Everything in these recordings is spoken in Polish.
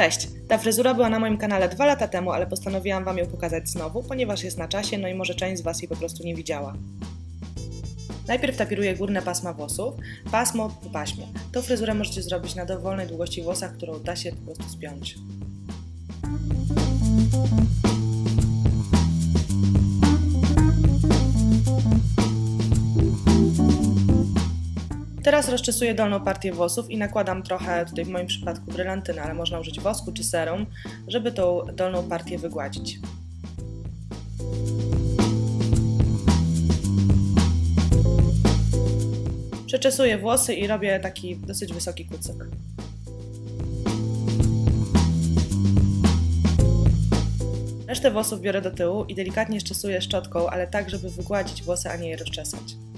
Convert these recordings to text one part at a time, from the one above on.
Cześć! Ta fryzura była na moim kanale dwa lata temu, ale postanowiłam Wam ją pokazać znowu, ponieważ jest na czasie, no i może część z Was jej po prostu nie widziała. Najpierw tapiruję górne pasma włosów, pasmo po paśmie. Tą fryzurę możecie zrobić na dowolnej długości włosa, którą da się po prostu spiąć. Teraz rozczesuję dolną partię włosów i nakładam trochę, tutaj w moim przypadku brylantyny, ale można użyć wosku czy serum, żeby tą dolną partię wygładzić. Przeczesuję włosy i robię taki dosyć wysoki kucyk. Resztę włosów biorę do tyłu i delikatnie szczesuję szczotką, ale tak, żeby wygładzić włosy, a nie je rozczesać.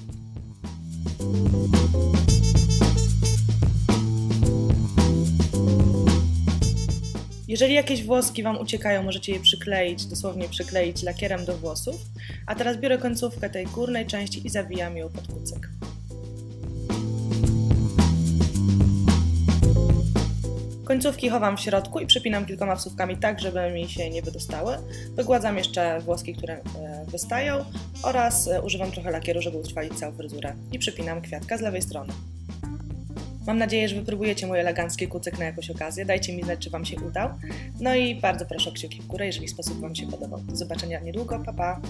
Jeżeli jakieś włoski Wam uciekają, możecie je przykleić, dosłownie przykleić lakierem do włosów. A teraz biorę końcówkę tej górnej części i zawijam ją pod kucyk. Końcówki chowam w środku i przypinam kilkoma wsówkami tak, żeby mi się nie wydostały. Wygładzam jeszcze włoski, które e, wystają oraz e, używam trochę lakieru, żeby utrwalić całą fryzurę i przypinam kwiatka z lewej strony. Mam nadzieję, że wypróbujecie mój elegancki kucyk na jakąś okazję. Dajcie mi znać, czy Wam się udał. No i bardzo proszę o kciuki w górę, jeżeli sposób Wam się podobał. Do zobaczenia niedługo. Pa, pa!